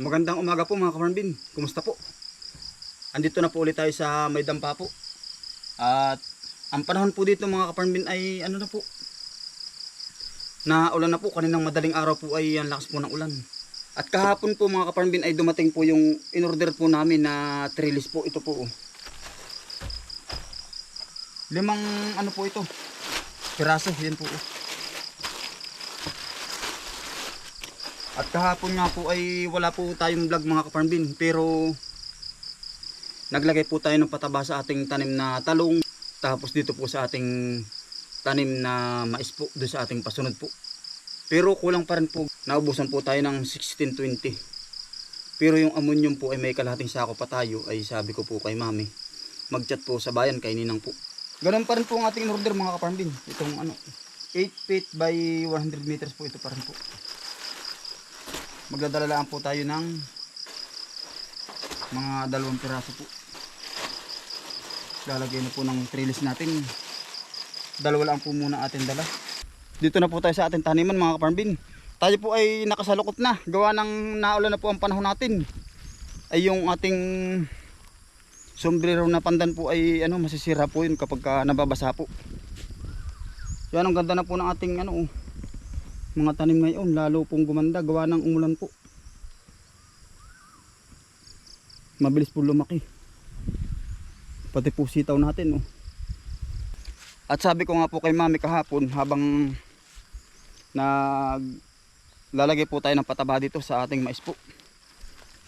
Magandang umaga po mga kamarambin. Kumusta po? Andito na po ulit tayo sa may dampa po. At ang panahon po dito mga kaparambin ay ano na po. Na ulan na po. Kaninang madaling araw po ay ang lakas po ng ulan. At kahapon po mga kaparambin ay dumating po yung in-order po namin na trellis po. Ito po. oh. Limang ano po ito. Piraso. Yan po. At kahapon nga po ay wala po tayong vlog mga kaparambin pero naglagay po tayo ng pataba sa ating tanim na talong tapos dito po sa ating tanim na mais po doon sa ating pasunod po. Pero kulang pa rin po. Naubusan po tayo ng 1620. Pero yung ammonium po ay may kalahating sako pa tayo ay sabi ko po kay mami magchat po sa bayan kay Ninang po. Ganun pa rin po ang ating order mga kaparambin. Itong ano 8 feet by 100 meters po ito pa rin po. Magdadala lang po tayo ng mga dalawang piraso po. Lalagay na po ng trellis natin. Dalawa lang po muna atin dala. Dito na po tayo sa ating taniman mga kaparmbin tayo po ay nakasalukot na. Gawa ng naulan na po ang panahon natin. Ay yung ating sombrero na pandan po ay ano masisira po yun kapag ka nababasa po. Yan ang ganda na po ng ating ano mga tanim ngayon lalo pong gumanda gawa ng umulan po. Mabilis po lumaki. Pati po sitaw natin oh. at sabi ko nga po kay mami kahapon habang nag lalagay po tayo ng pataba dito sa ating mais po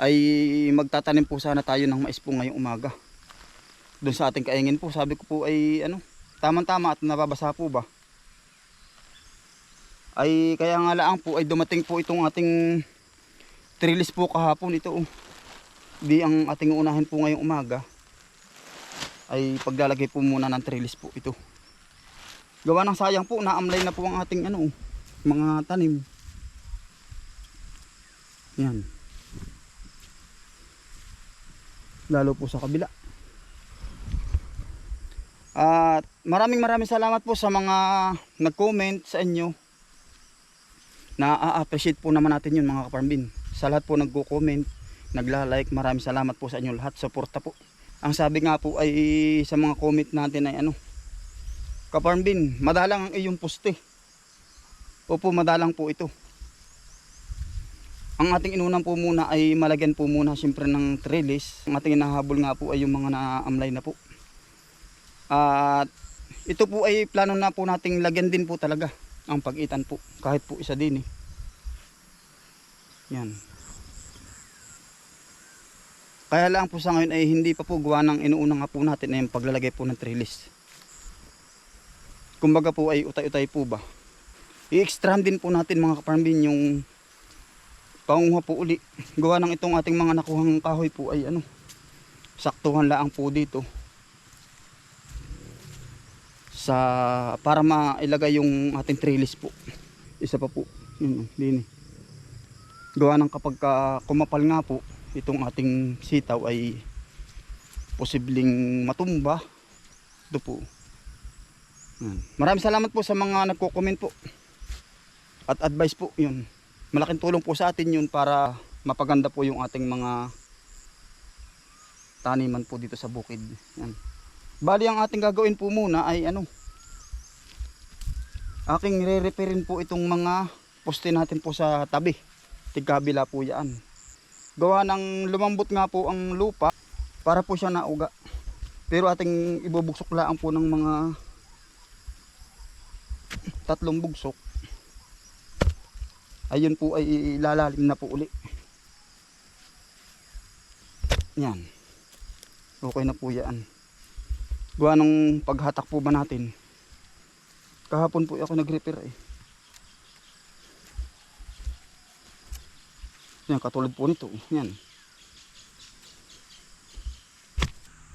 ay magtatanim po sana tayo ng mais po ngayong umaga. Doon sa ating kaingin po sabi ko po ay ano tamang tama at nababasa po ba? Ay kaya nga lang po ay dumating po itong ating trellis po kahapon ito oh. di ang ating unahin po ngayong umaga. Ay paglalagay po muna ng trellis po ito. Gawa ng sayang po naamlay na po ang ating ano mga tanim. Yan lalo po sa kabila. At maraming maraming salamat po sa mga nag-comment sa inyo. Na-appreciate po naman natin yun mga kaparmbin sa lahat po nagko-comment nagla-like maraming salamat po sa inyo lahat. Suporta po. Ang sabi nga po ay sa mga comment natin ay ano kaparmbin madalang ang iyong poste. Opo madalang po ito ang ating inunan po muna ay malagyan po muna siyempre ng trellis. Ang ating inahabol nga po ay yung mga naamlay na po. At ito po ay plano na po nating lagyan din po talaga ang pagitan po kahit po isa din eh. Yan. Kaya lang po sa ngayon ay hindi pa po gawa ng inuuna nga po natin ay yung paglalagay po ng trellis. Kumbaga po ay utay-utay po ba? I-extram din po natin mga kaparambin yung pangunguha po uli. Gawa ng itong ating mga nakuhang kahoy po ay ano saktuhan lang po dito. Sa para mailagay yung ating trellis po. Isa pa po yun oh, din gawa ng kapag ka kumapal nga po itong ating sitaw ay posibleng matumba. Ito po. Maraming salamat po sa mga nagko-comment po at advice po yun malaking tulong po sa atin yun para mapaganda po yung ating mga taniman po dito sa bukid. Yan. Bali ang ating gagawin po muna ay ano? Aking re-repairin po itong mga poste natin po sa tabi. Tigkabila po yan. Gawa ng lumambot nga po ang lupa para po siya nauga. Pero ating ibubugsok lang po ng mga tatlong bugsok ayun po ay ilalalim na po uli. Yan. Okay na po yan. Gawa ng paghatak po ba natin kahapon po ako nag-repair eh. Yan katulad po nito. Yan.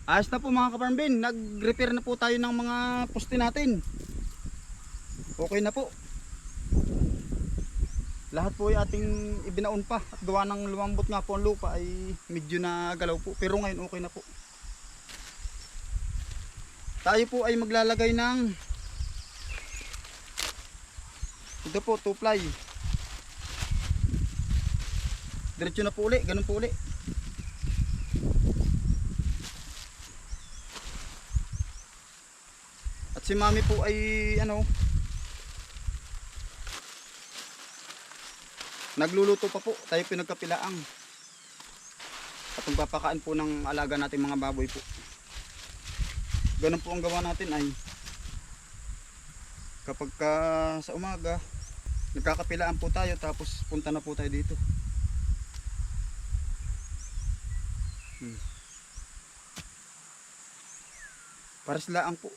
Ayos na po mga kaparmbin nag-repair na po tayo ng mga poste natin. Okay na po lahat po ay ating ibinaon pa at gawa ng lumambot nga po ang lupa ay medyo na galaw po pero ngayon okay na po tayo po ay maglalagay ng Ito po, two ply. Diretso na po uli, ganun po uli. At si mami po ay ano, nagluluto pa po, tayo pinagkapilaang. At magpapakain po ng alaga natin mga baboy po. Ganun po ang gawa natin ay kapag ka sa umaga nagkakapilaan po tayo tapos punta na po tayo dito hmm. para silaang po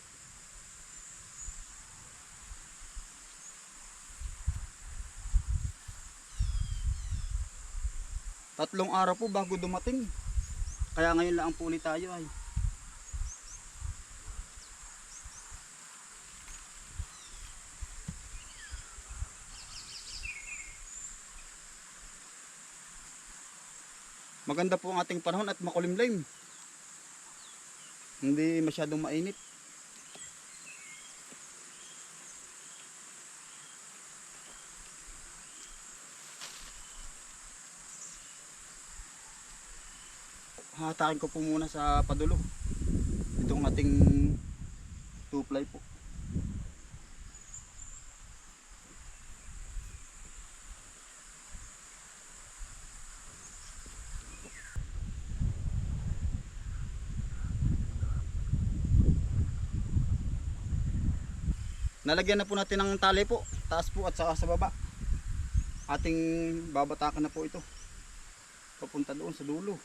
tatlong araw po bago dumating kaya ngayon lang po ulit tayo ay Maganda po ang ating panahon at makulimlim. Hindi masyadong mainit. Hatakin ko po muna sa padulo. Itong ating two ply po. Nalagyan na po natin ng tali po, taas po at saka sa baba. Ating babatakan na po ito. Papunta doon sa dulo.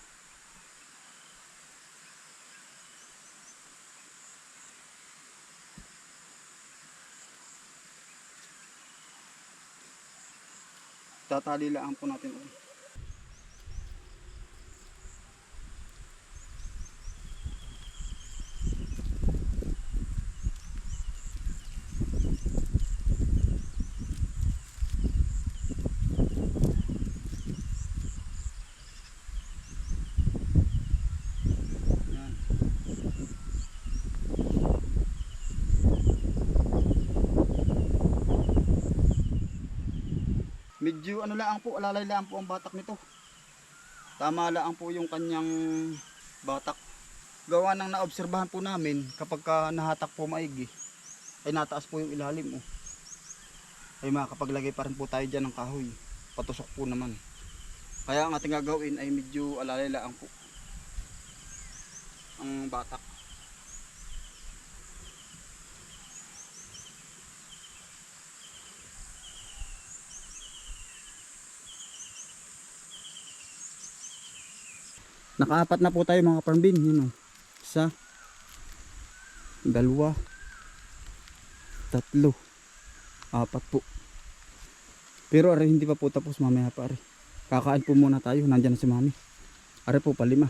Tatali lang po natin ulit. Medyo ano lang po, alalay lang po ang batak nito. Tama lang po yung kanyang batak. Gawa ng naobserbahan po namin kapag ka nahatak po maigi ay nataas po yung ilalim oh. Ay makakapaglagay pa rin po tayo dyan ng kahoy. Patusok po naman. Kaya ang ating gagawin ay medyo alalay lang po ang batak. Nakaapat na po tayo mga parmbin. Yun o. Isa. Dalawa. Tatlo. Apat po. Pero are hindi pa po tapos mamaya pa are. Kakain po muna tayo. Nandyan na si mami. Are po palima.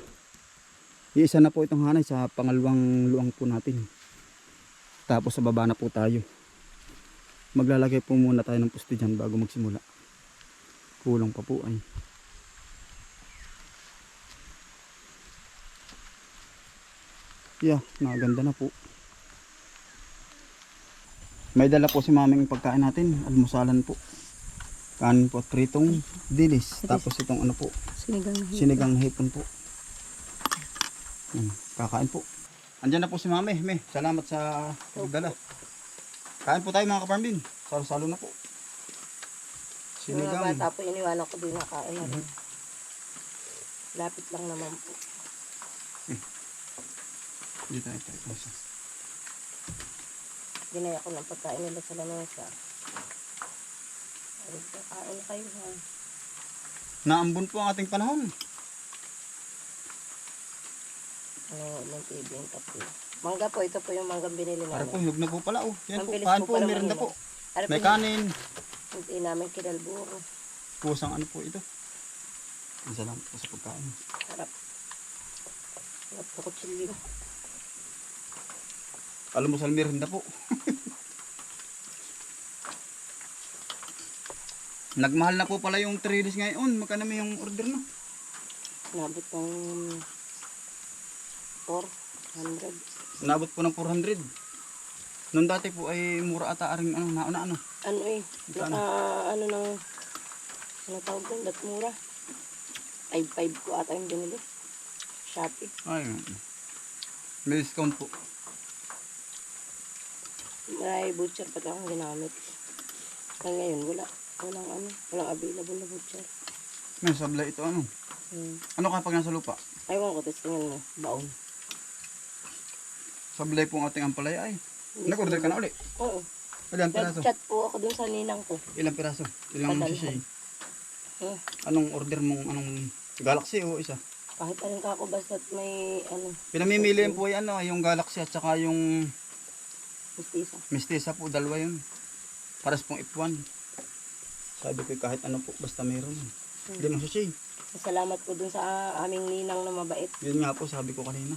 Iisa na po itong hanay sa pangalawang luang po natin. Tapos sa baba na po tayo. Maglalagay po muna tayo ng puste dyan bago magsimula. Kulang pa po ay. Yeah, naganda na po. May dala po si maming pagkain natin, almusalan po. Kanin po at pritong dilis. Tapos itong ano po, Sinigang na sinigang hipon po. Yan, kakain po. Andyan na po si mami. Me, salamat sa pagdala. Kain po tayo mga kaparmbin. Salo-salo na po. Yung mga Sinigang. bata po, iniwanan ko din nakain na rin. Lapit lang naman po. Dito tayo tayo. Ginaya ko ng pagkain nila sa lamesa. Ay, kakain kayo ha. Naambon po ang ating panahon. Ano, ng TV yung kape. Mangga po, ito po yung manggang binili Para po, namin. hug na po pala oh. Yan po, kain po meron na po. Ano May kanin. hindi namin kinalburo. Kusang ano po ito. Salamat po sa pagkain. Harap. Harap po kutsilyo. Alam mo, merinda po. Nagmahal na po pala yung 3 days ngayon. Magkano may yung order na? Nabot ng 400. Nabot po ng 400. Noon dati po ay mura ata aring ano, nauna ano. Ano eh, Magkano? naka, ano nang, ano tawag doon, dat mura. 5-5 ko ata yung binili. Shopee. Ay, may discount po. May butcher pa akong ginamit. Kaya ngayon, wala. Walang ano, walang available na butcher. May sablay ito ano. Hmm. Ano ka pag nasa lupa? Aywan ko, tapos tingnan mo, baon. Sablay po ang ating ampalaya ay. Nag-order ka na uli. Oo. Ilang piraso? Nag-chat po ako dun sa ninang ko. Ilang piraso? Ilang Padalhan. sisay? Hmm. Anong order mong anong Galaxy o isa? Kahit anong kako, basta't may, ano, Pinamimili po ay ano, yung Galaxy at saka yung mistisa. Mistisa po, dalawa yun. Paras pong F1. Sabi ko kahit ano po, basta meron. Hindi mo sisay. Salamat po dun sa aming ninang na mabait. Yun nga po, sabi ko kanina.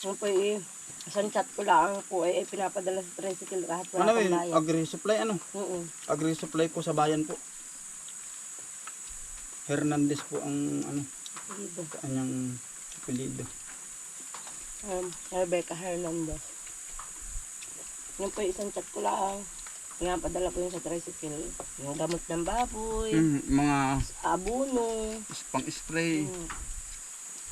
Yung po eh, isang chat ko lang po eh, eh pinapadala sa tricycle kahit wala Ano yun? bayad. Agri-supply ano? Oo. Agri-supply po sa bayan po. Hernandez po ang ano, Dito. kanyang apelido. Um, Rebecca Hernandez. Yung po isang chat ko lang. Nga padala po yun sa tricycle. Yung gamot ng baboy, Mm, mga abuno. pang spray. Mm.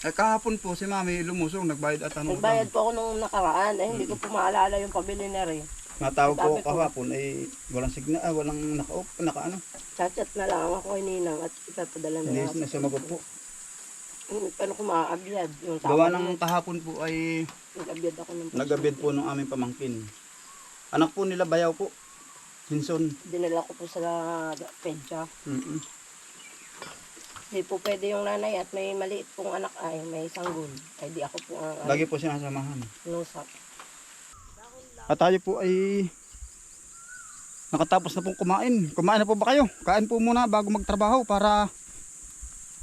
Eh kahapon po si Mami lumusong, nagbayad at ano. Nagbayad po ako nung nakaraan. Eh, hindi ko po maalala yung pabili na rin. Natawag ko kahapon ay walang signal, ah, walang naka-off, naka ano. Chat-chat na lang ako kay Ninang at ipapadala na Hindi lang. na sumagot po. Hmm, Paano ko maaabyad? Yung Gawa ng kahapon po ay Nag-abyad ako ng nagabid po ng aming pamangkin. Anak po nila Bayaw po. Hinson. Dinala ko po sa pedya. Mm-mm. Hindi po pwede yung nanay at may maliit pong anak ay may sanggol. Ay di ako po ang Lagi po sinasamahan. nusap. At tayo po ay nakatapos na pong kumain. Kumain na po ba kayo? Kain po muna bago magtrabaho para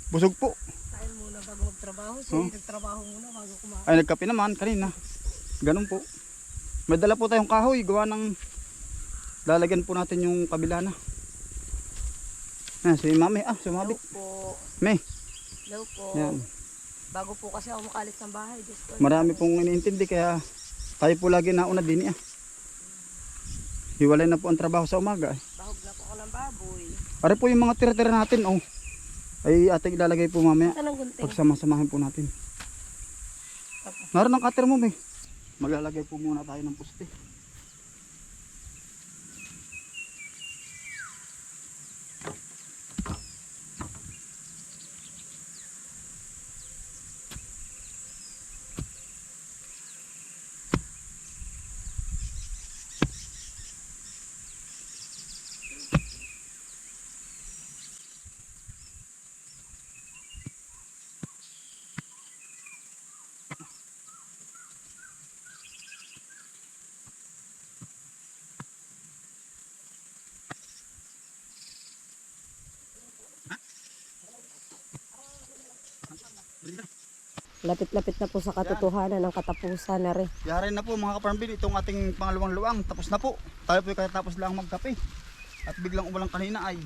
busog po. Kain muna bago magtrabaho. Sige, nagtrabaho muna bago kumain. Ay nagkape naman kanina. Ganun po. May dala po tayong kahoy gawa ng lalagyan po natin yung kabila na. Yan, si Mami. Ah, sumabit. po. May. Hello po. Yan. Bago po kasi ako makalis ng bahay. Diyos ko. Marami pong iniintindi kaya tayo po lagi nauna din ah. Hiwalay na po ang trabaho sa umaga. Eh. Bahog na po ako ng baboy. Pare po yung mga tira-tira natin oh. Ay ating ilalagay po mamaya. Pagsama-samahin po natin. Naroon ang cutter mo, may. Maglalagay po muna tayo ng puste. Lapit-lapit na po sa katotohanan ng katapusan na rin. Yari na po mga kaparambin, itong ating pangalawang luwang. Tapos na po. Tayo po katapos lang magkape. At biglang umulang kanina ay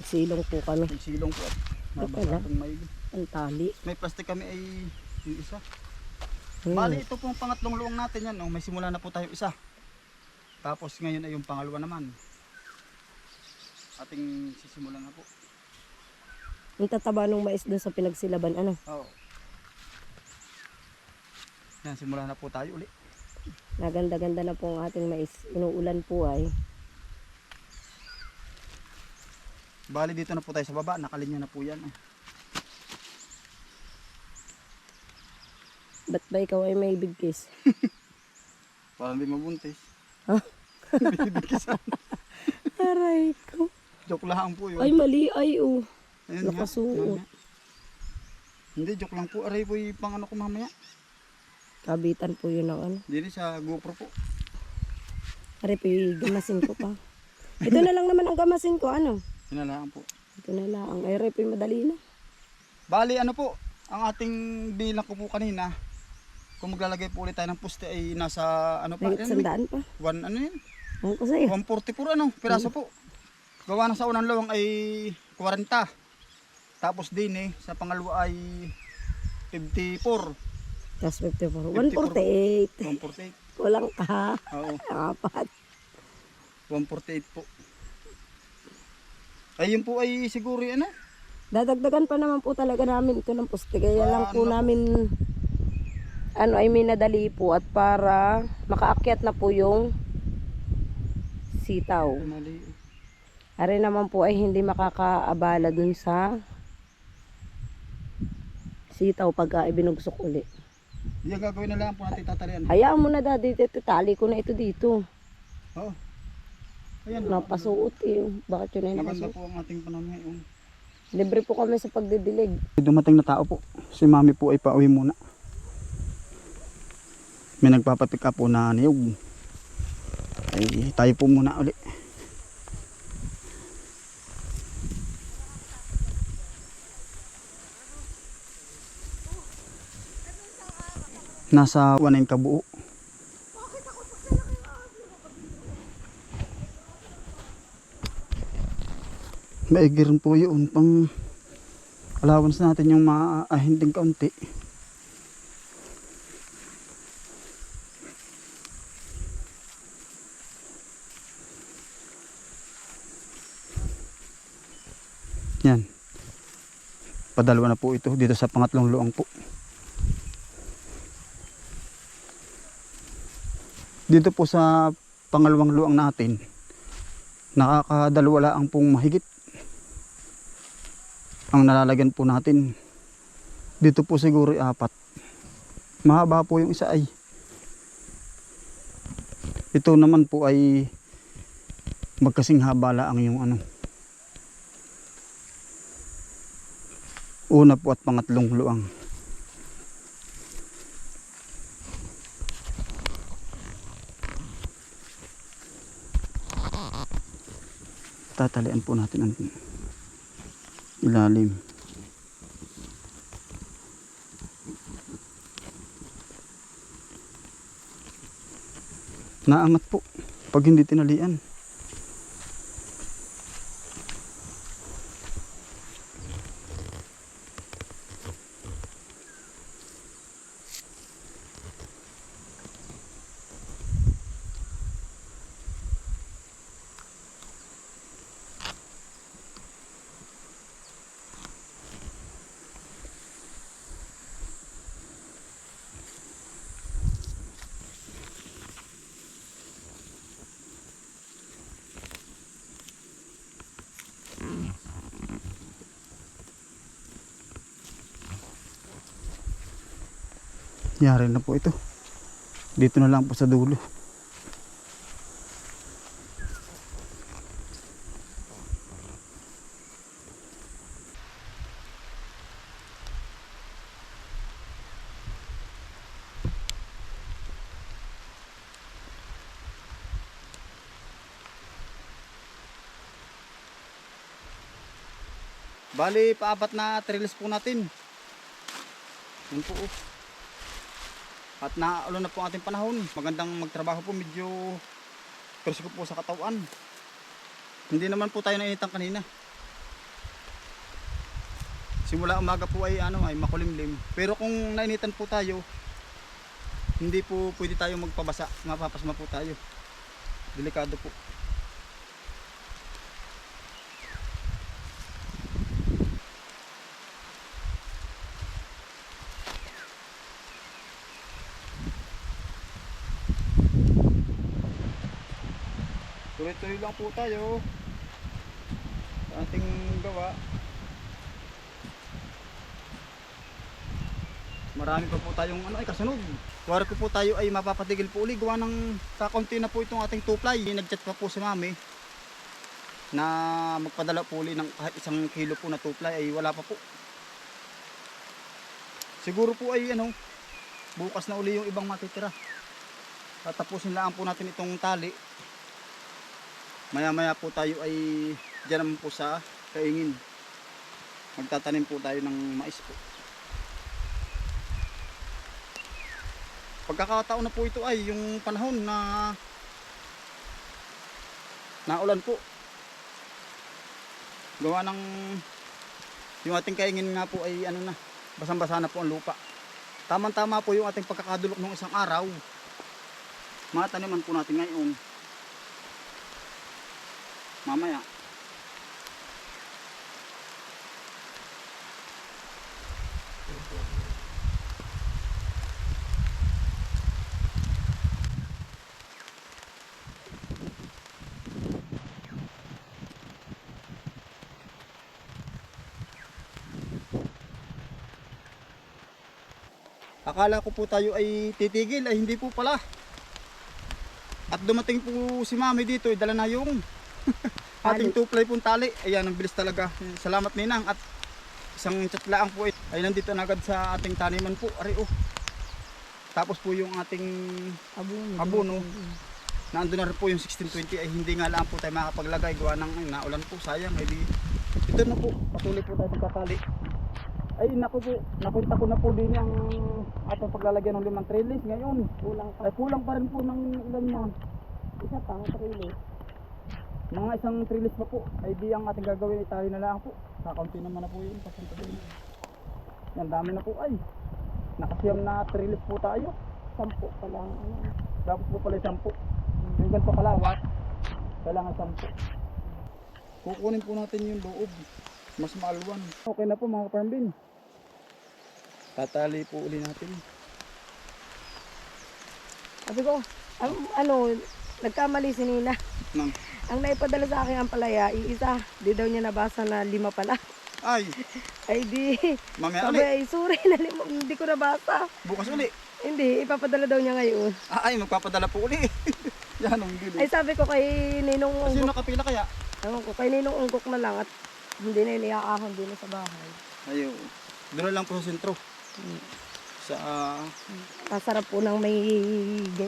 Silong po kami. nagsilong po. Na. itong may, Ang tali. may plastic kami ay yung isa. Hmm. Bali ito pong pangatlong luwang natin yan. Oh. May simula na po tayo isa. Tapos ngayon ay yung pangalawa naman. Ating sisimulan na po. Ang tataba ng mais doon sa pinagsilaban. Ano? Oo. Yan, simula na po tayo uli. Naganda-ganda na po ang ating mais. Inuulan po ay. Bali dito na po tayo sa baba, nakalinya na po yan. Oh. Ba't ba ikaw ay may big kiss? Para hindi mabuntis. Ha? Bibigisan. Aray ko. joke lang po yun. Ay mali ay oh. Ayun nakasuot. nga. Hindi, joke lang po. Aray po yung pang ano ko mamaya. Kabitan po yun ng ano. Hindi sa GoPro po. Aray po yung gamasin ko pa. Ito na lang naman ang gamasin ko. Ano? Hinalaan po. Ito na lang. Po yung madali na. Bali ano po, ang ating bilang ko po kanina, kung maglalagay po ulit tayo ng poste ay nasa ano pa, yan, may sandaan pa. one ano yun, Ang ko sa'yo. 144 ano, piraso po. Gawa na sa unang lawang ay 40. Tapos din eh, sa pangalawa ay 54. Tapos 54. 54. 148. 148. Walang ka. Oo, Apat. 148 po. Ayun po ay siguro yan ah. Dadagdagan pa naman po talaga namin ito ng puste. Kaya lang po Paano? namin ano ay minadali po at para makaakyat na po yung sitaw. Ari naman po ay hindi makakaabala dun sa sitaw pagka ibinugsok uli. Yan gagawin na lang po natin tatalian. Hayaan mo na daddy, ito, tali ko na ito dito. Oo. Ayan. Napasuot eh. Bakit yun ay Maganda napasuot? po ang ating panahon ngayon. Libre po kami sa pagdidilig. Dumating na tao po. Si mami po ay pauwi muna. May nagpapapick up po na niyog. Ay tayo po muna uli. Nasa 1 kabuo. Maigi rin po yun pang allowance natin yung maahinding kaunti. Yan. Padalawa na po ito dito sa pangatlong luang po. Dito po sa pangalawang luang natin, nakakadalawa lang pong mahigit ang nalalagyan po natin. Dito po siguro apat. Mahaba po yung isa ay. Ito naman po ay magkasing haba lang yung ano. Una po at pangatlong luang tatalian po natin ang ilalim. Naangat po pag hindi tinalian. Yari na po ito. Dito na lang po sa dulo. Bali, paapat na trellis po natin. Yun po. oh. At naalo na po ang ating panahon. Magandang magtrabaho po. Medyo presko po sa katawan. Hindi naman po tayo nainitan kanina. Simula umaga po ay ano ay makulimlim. Pero kung nainitan po tayo, hindi po pwede tayo magpabasa. Mapapasma po tayo. Delikado po. Lang po tayo sa ating gawa. Marami pa po tayong ano ay kasunod. Kuwari ko po tayo ay mapapatigil po uli. Gawa ng kakaunti na po itong ating tuplay. Nag-chat pa po si mami na magpadala po uli ng kahit isang kilo po na tuplay ay wala pa po. Siguro po ay ano, bukas na uli yung ibang matitira. Tatapusin lang po natin itong tali maya maya po tayo ay dyan naman po sa kaingin. Magtatanim po tayo ng mais po. Pagkakataon na po ito ay yung panahon na naulan po. Gawa ng yung ating kaingin nga po ay ano na basang basa na po ang lupa. Tamang tama po yung ating pagkakadulok ng isang araw. Mga taniman po natin ngayon. Mamaya. Akala ko po tayo ay titigil, ay hindi po pala. At dumating po si Mami dito, dala na yung ating two-ply pong tali. Ayan, ang bilis talaga. Salamat Ninang at isang tsatlaang po ay, ay nandito na agad sa ating taniman po. Ari oh. Tapos po yung ating Abono. Abono. naando na rin po yung 1620 ay hindi nga lang po tayo makapaglagay gawa ng ay, naulan po sayang ay di ito na po patuloy po tayo magkakali ay naku po napunta ko na po din ang ating paglalagyan ng limang trellis ngayon Kulang pa. ay kulang pa rin po ng ilan yan Isa pang trili. Mga isang trellis pa po ay di ang ating gagawin itali na lang po kakaunti naman na po yun papunta din yan dami na po ay nakasiyam na trellis po tayo Sampo pa lang. Ano. Dapat po pala sampu. Yung ganito kalawat, kailangan sampu. Kukunin po natin yung loob. Mas maalwan. Okay na po mga kaparmbin. Tatali po uli natin. Sabi ko, ano, nagkamali si Nina. Nang, Ang naipadala sa akin ang palaya, iisa. Di daw niya nabasa na lima pala. ay, Ay di. mamaya Sabi, uli. ay sorry na lima. Hindi ko nabasa. Bukas uli. Hindi, ipapadala daw niya ngayon. Ah, ay, magpapadala po uli. Yan ang Ay gili. sabi ko kay Ninong Kasi Unggok, nakapila kaya? ewan ko, kay Ninong Unggok na lang at hindi na iniaahon din sa bahay. Ayaw. Doon lang po sa sentro. Sa, ah, Masarap po ng may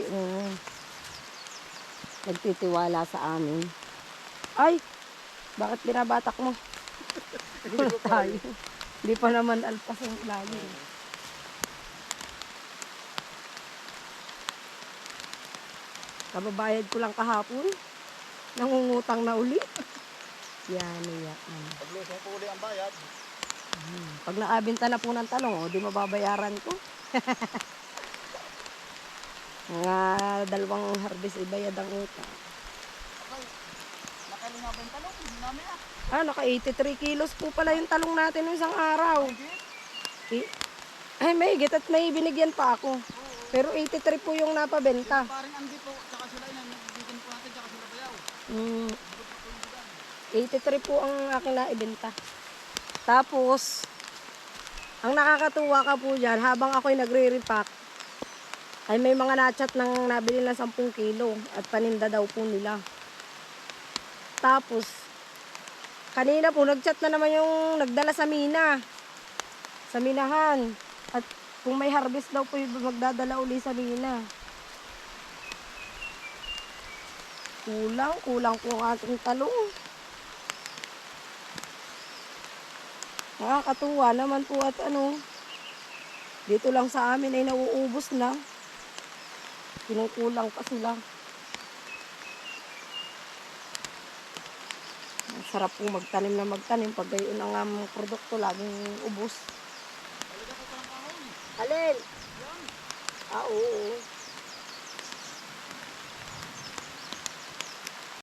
uh, nagtitiwala sa amin. Ay! Bakit binabatak mo? Tayo. Hindi pa naman alpas ang ilalim. Kababayad ko lang kahapon. Nangungutang na uli. Yan, yan. paglusong po uli ang bayad. Pag naabinta na po ng talong, o di mababayaran ko. Mga dalawang harvest ibayad ang. Okay. Nakalima ba yung talong? Hindi namin ah. Ah, naka 83 kilos po pala yung talong natin ng isang araw. Eh, ay, may higit at may binigyan pa ako. Pero 83 po yung napabenta. Paring Andy po, tsaka sila yan. Bigyan po natin, tsaka sila bayaw. Mm, 83 po ang aking naibenta. Tapos, ang nakakatuwa ka po dyan, habang ako'y nagre-repack, ay may mga nachat ng nabili na 10 kilo at paninda daw po nila. Tapos, kanina po, nagchat na naman yung nagdala sa mina. Sa minahan. At kung may harvest daw po yung magdadala uli sa mina. Kulang, kulang po ang ating talong. Nakakatuwa naman po at ano, dito lang sa amin ay nauubos na. Kinukulang pa sila. Ang sarap po magtanim na magtanim pag gayon ang aming produkto laging ubos. Alin? Ah, oo.